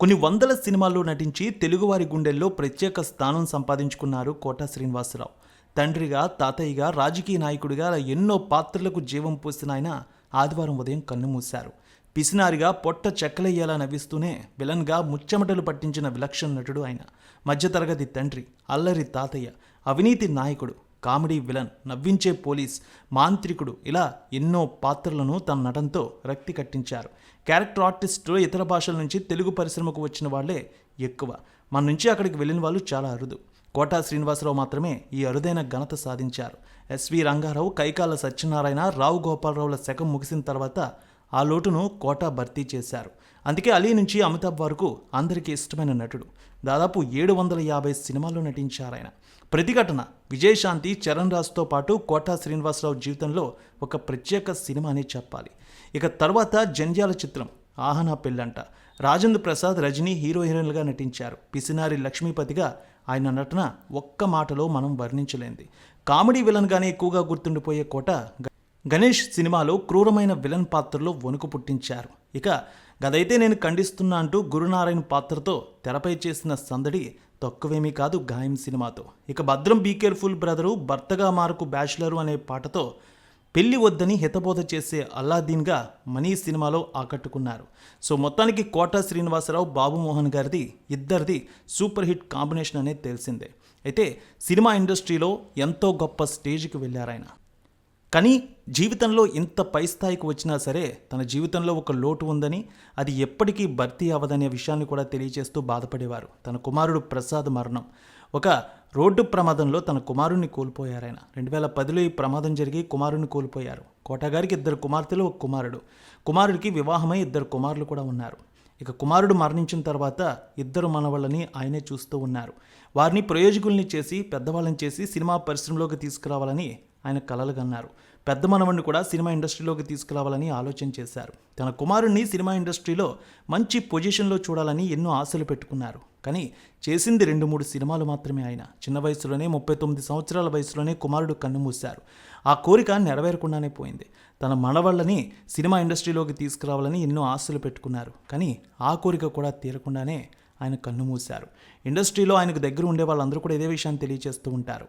కొన్ని వందల సినిమాల్లో నటించి తెలుగువారి గుండెల్లో ప్రత్యేక స్థానం సంపాదించుకున్నారు కోట శ్రీనివాసరావు. తండ్రిగా తాతయ్యగా రాజకీయ నాయకుడిగా ఎన్నో పాత్రలకు జీవం పోసిన ఆయన ఆదివారం ఉదయం కన్నుమూశారు. పిసినారిగా పొట్ట చెక్కలయ్యేలా నవ్విస్తూనే విలన్గా ముచ్చెమటలు పట్టించిన విలక్షణ నటుడు ఆయన. మధ్యతరగతి తండ్రి అల్లరి తాతయ్య అవినీతి నాయకుడు కామెడీ విలన్ నవ్వించే పోలీస్ మాంత్రికుడు ఇలా ఎన్నో పాత్రలను తన నటనతో రక్తి కట్టించారు. క్యారెక్టర్ ఆర్టిస్టులు ఇతర భాషల నుంచి తెలుగు పరిశ్రమకు వచ్చిన వాళ్ళే ఎక్కువ. మన నుంచి అక్కడికి వెళ్ళిన వాళ్ళు చాలా అరుదు. కోటా శ్రీనివాసరావు మాత్రమే ఈ అరుదైన ఘనత సాధించారు. ఎస్వి రంగారావు కైకాల సత్యనారాయణ రావు గోపాలరావుల శకం ముగిసిన తర్వాత ఆ లోటును కోటా భర్తీ చేశారు. అందుకే అలీ నుంచి అమితాబ్ వరకు అందరికీ ఇష్టమైన నటుడు. దాదాపు ఏడు వందల యాభై సినిమాల్లో నటించారాయన. ప్రతిఘటన విజయశాంతి చరణ్ రాజ్తో పాటు కోటా శ్రీనివాసరావు జీవితంలో ఒక ప్రత్యేక సినిమా అని చెప్పాలి. ఇక తర్వాత జంధ్యాల చిత్రం ఆహనా పెళ్ళంట. రాజేంద్ర ప్రసాద్ రజనీ హీరో హీరోయిన్లుగా నటించారు. పిసినారి లక్ష్మీపతిగా ఆయన నటన ఒక్క మాటలో మనం వర్ణించలేంది. కామెడీ విలన్గానే ఎక్కువగా గుర్తుండిపోయే కోట గణేష్ సినిమాలో క్రూరమైన విలన్ పాత్రలో వణుకు పుట్టించారు. ఇక గదైతే నేను ఖండిస్తున్నా అంటూ గురునారాయణ పాత్రతో తెరపై చేసిన సందడి తక్కువేమీ కాదు గాయం సినిమాతో. ఇక భద్రం బీ కేర్ఫుల్ బ్రదరు భర్తగా మారకు బ్యాచులరు అనే పాటతో పెళ్ళి వద్దని హితబోధ చేసే అల్లాదీన్గా మనీ సినిమాలో ఆకట్టుకున్నారు. సో మొత్తానికి కోట శ్రీనివాసరావు బాబుమోహన్ గారిది ఇద్దరిది సూపర్ హిట్ కాంబినేషన్ అనేది తెలిసిందే. అయితే సినిమా ఇండస్ట్రీలో ఎంతో గొప్ప స్టేజ్కి వెళ్ళారాయన. కానీ జీవితంలో ఇంత పై స్థాయికి వచ్చినా సరే తన జీవితంలో ఒక లోటు ఉందని అది ఎప్పటికీ భర్తీ అవ్వదనే విషయాన్ని కూడా తెలియజేస్తూ బాధపడేవారు. తన కుమారుడు ప్రసాద్ మరణం. ఒక రోడ్డు ప్రమాదంలో తన కుమారుణ్ణి కోల్పోయారాయన. రెండు వేల పదిలో ఈ ప్రమాదం జరిగి కుమారుని కోల్పోయారు. కోటగారికి ఇద్దరు కుమార్తెలు ఒక కుమారుడు. కుమారుడికి వివాహమై ఇద్దరు కుమారులు కూడా ఉన్నారు. ఇక కుమారుడు మరణించిన తర్వాత ఇద్దరు మనవళ్ళని ఆయనే చూస్తూ ఉన్నారు. వారిని ప్రయోజకుల్ని చేసి పెద్దవాళ్ళని చేసి సినిమా పరిశ్రమలోకి తీసుకురావాలని ఆయన కలలు కన్నారు. పెద్ద మనవణ్ణి కూడా సినిమా ఇండస్ట్రీలోకి తీసుకురావాలని ఆలోచన చేశారు. తన కుమారుణ్ణి సినిమా ఇండస్ట్రీలో మంచి పొజిషన్లో చూడాలని ఎన్నో ఆశలు పెట్టుకున్నారు. కానీ చేసింది రెండు మూడు సినిమాలు మాత్రమే ఆయన. చిన్న వయసులోనే ముప్పై తొమ్మిది సంవత్సరాల వయసులోనే కుమారుడు కన్నుమూశారు ఆ కోరిక నెరవేరకుండానే పోయింది. తన మనవళ్ళని సినిమా ఇండస్ట్రీలోకి తీసుకురావాలని ఎన్నో ఆశలు పెట్టుకున్నారు. కానీ ఆ కోరిక కూడా తీరకుండానే ఆయన కన్నుమూశారు ఇండస్ట్రీలో ఆయనకు దగ్గర ఉండే వాళ్ళందరూ కూడా ఇదే విషయాన్ని తెలియజేస్తూ ఉంటారు.